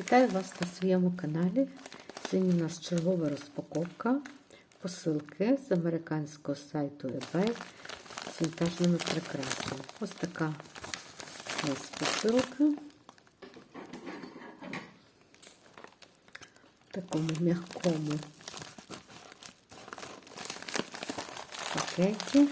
Вітаю вас на своєму каналі. Сьогодні у нас чергова розпаковка посилки з американського сайту eBay з вінтажними прикрасами. Ось така ось посилка. В такому м'якому пакеті.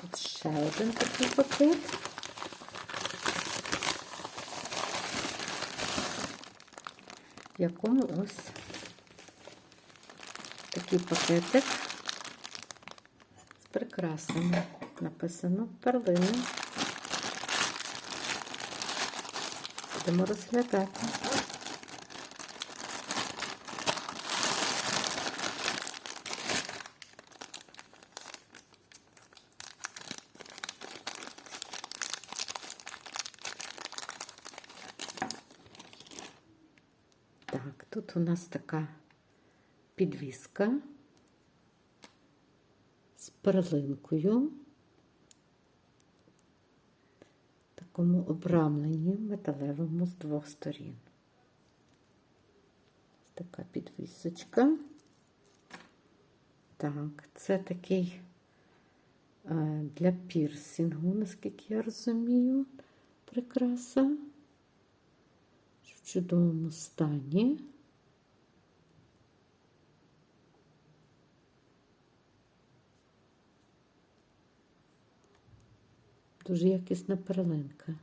Тут ще один такий пакет. В якому ось такий пакетик з прикрасами. Написано перлини. Будемо розглядати. Так, тут у нас така підвіска з перлинкою. В такому обрамленні металевому з двох сторін. Така підвісочка. Так, це такий е, для пірсингу, наскільки я розумію, прикраса в чудовому стані. Дуже якісна перлинка.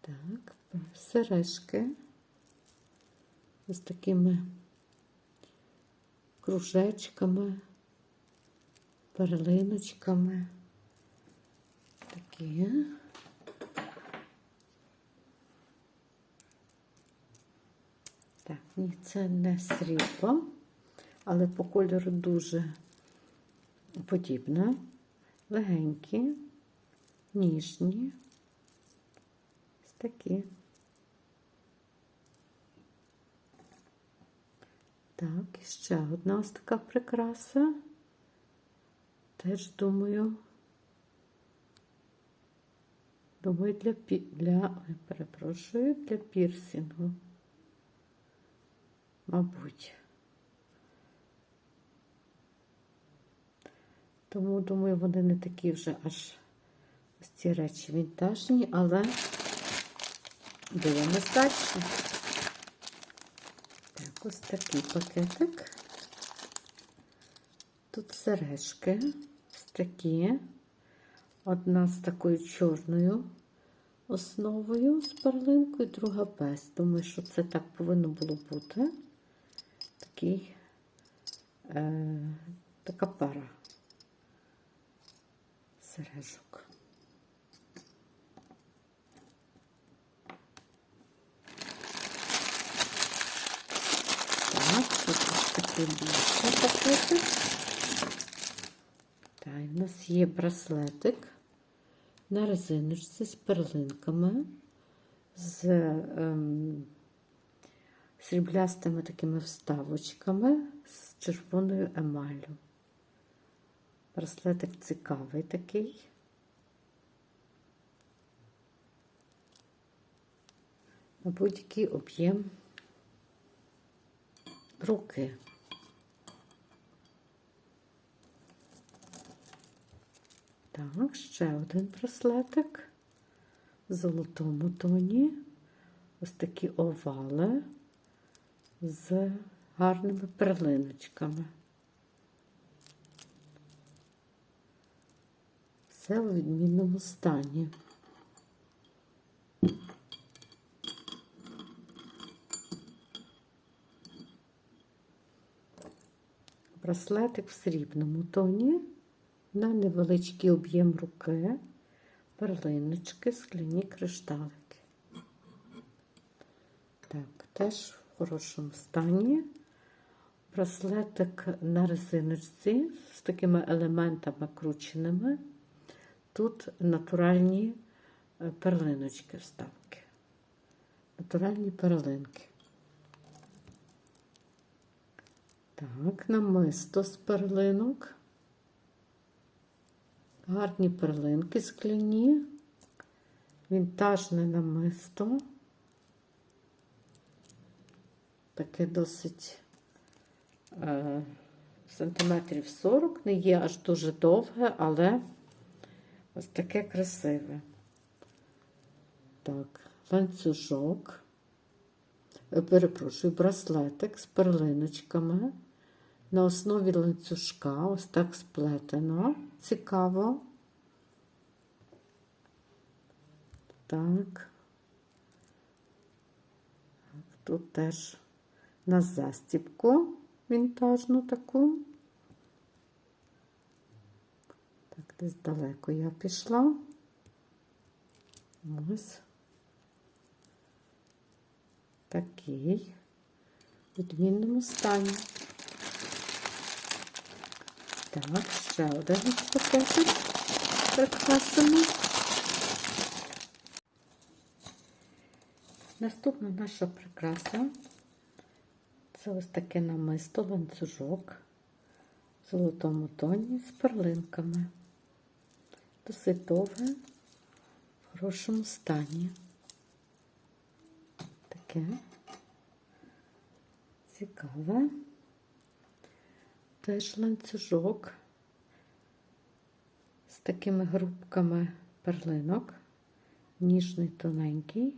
Так, сережки з такими кружечками, перлиночками. Такі. Так, ні, це не срібло, але по кольору дуже подібно. Легенькі, ніжні. Ось такі. Так, і ще одна ось така прикраса. Теж думаю, думаю, для для, перепрошую, для пірсінгу. Мабуть. Тому, думаю, вони не такі вже аж ось ці речі вінтажні, але дивимось далі. Так, ось такий пакетик. Тут сережки ось такі. Одна з такою чорною основою з перлинкою, друга без. Думаю, що це так повинно було бути. Такий, е, така пара сережок. Так, тут такий більший пакетик. Так, в нас є браслетик на резиночці з перлинками, з ем, сріблястими такими вставочками з червоною емаллю. Браслетик цікавий такий. На будь-який об'єм руки. Так, ще один браслетик в золотому тоні. Ось такі овали з гарними перлиночками. Все у відмінному стані. Браслетик в срібному тоні на невеличкий об'єм руки, перлиночки, скляні кришталики. Так, теж хорошому стані. Браслетик на резиночці з такими елементами крученими. Тут натуральні е, перлиночки вставки. Натуральні перлинки. Так, намисто з перлинок. Гарні перлинки скляні, вінтажне намисто. Таке досить е, сантиметрів 40, не є аж дуже довге, але ось таке красиве. Так, ланцюжок, Е, перепрошую, браслетик з перлиночками. На основі ланцюжка, ось так сплетено. Цікаво. Так. Тут теж на застібку вінтажну таку. Так, десь далеко я пішла. Ось. Такий в відмінному стані. Так, ще один пакетик прикрасимо. Наступна наша прикраса це ось таке намисто, ланцюжок в золотому тоні з перлинками. Досить довге, в хорошому стані. Таке цікаве. Теж ланцюжок з такими грубками перлинок, ніжний тоненький,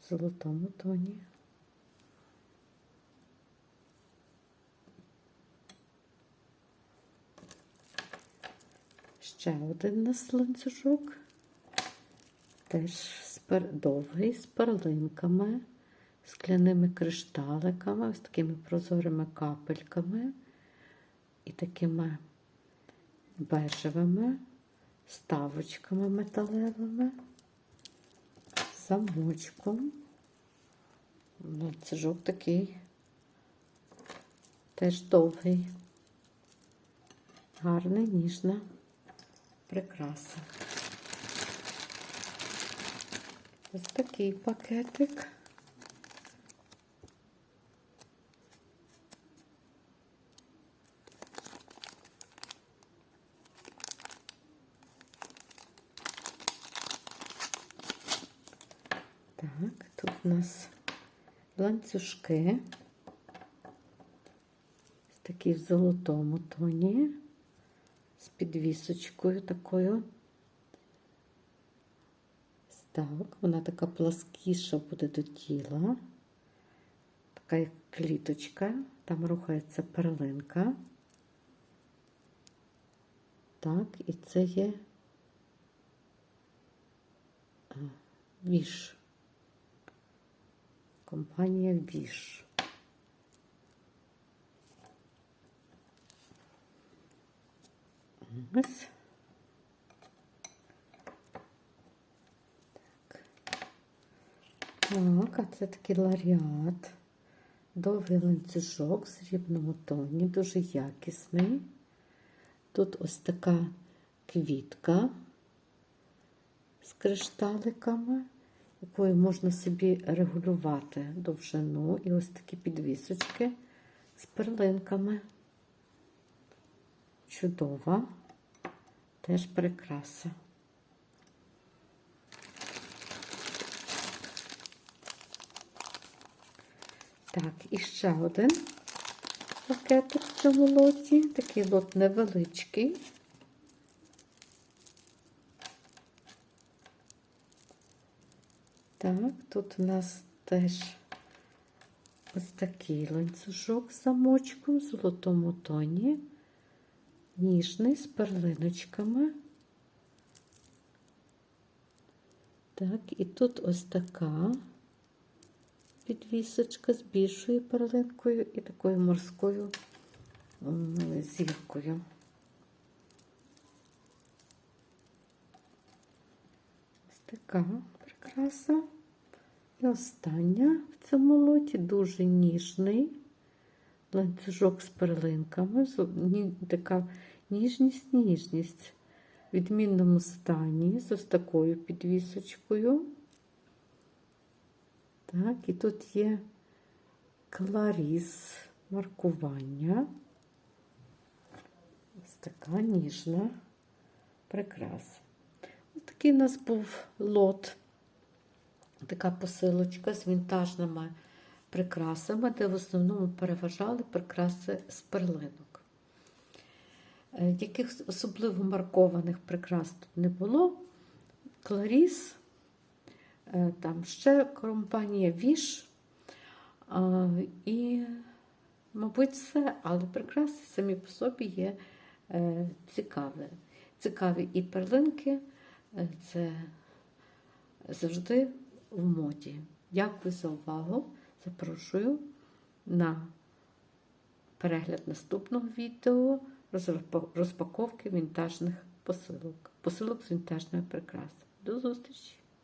в золотому тоні. Ще один нас ланцюжок, теж довгий, з перлинками скляними кришталиками, ось такими прозорими капельками і такими бежевими ставочками металевими, замочком. Ланцюжок такий теж довгий, гарна, ніжна прикраса. Ось такий пакетик. Так, тут у нас ланцюжки. Такі в золотому тоні, з підвісочкою такою. Так, вона така пласкіша буде до тіла. Така як кліточка, там рухається перлинка. Так, і це є віш. Компанія Віш. Ось. Так. А це такий ларіат. Довгий ланцюжок в срібному тоні, дуже якісний. Тут ось така квітка з кришталиками якою можна собі регулювати довжину і ось такі підвісочки з перлинками. Чудова, теж прикраса. Так, і ще один пакетик в цьому лоті. Такий лот невеличкий. Так, тут у нас теж ось такий ланцюжок з замочком в золотому тоні, ніжний з перлиночками. Так, і тут ось така підвісочка з більшою перлинкою і такою морською зіркою. Ось така прикраса. І остання в цьому лоті дуже ніжний ланцюжок з перлинками. Така ніжність, ніжність в відмінному стані з ось такою підвісочкою. Так, і тут є кларіс маркування. Ось така ніжна прикраса. Ось такий у нас був лот. Така посилочка з вінтажними прикрасами, де в основному переважали прикраси з перлинок. Е, Яких особливо маркованих прикрас тут не було. Кларіс, е, там ще компанія Віш. І, мабуть, все, але прикраси самі по собі є е, цікаві. Цікаві і перлинки це завжди в моді. Дякую за увагу. Запрошую на перегляд наступного відео розпаковки вінтажних посилок. Посилок з вінтажної прикраси. До зустрічі!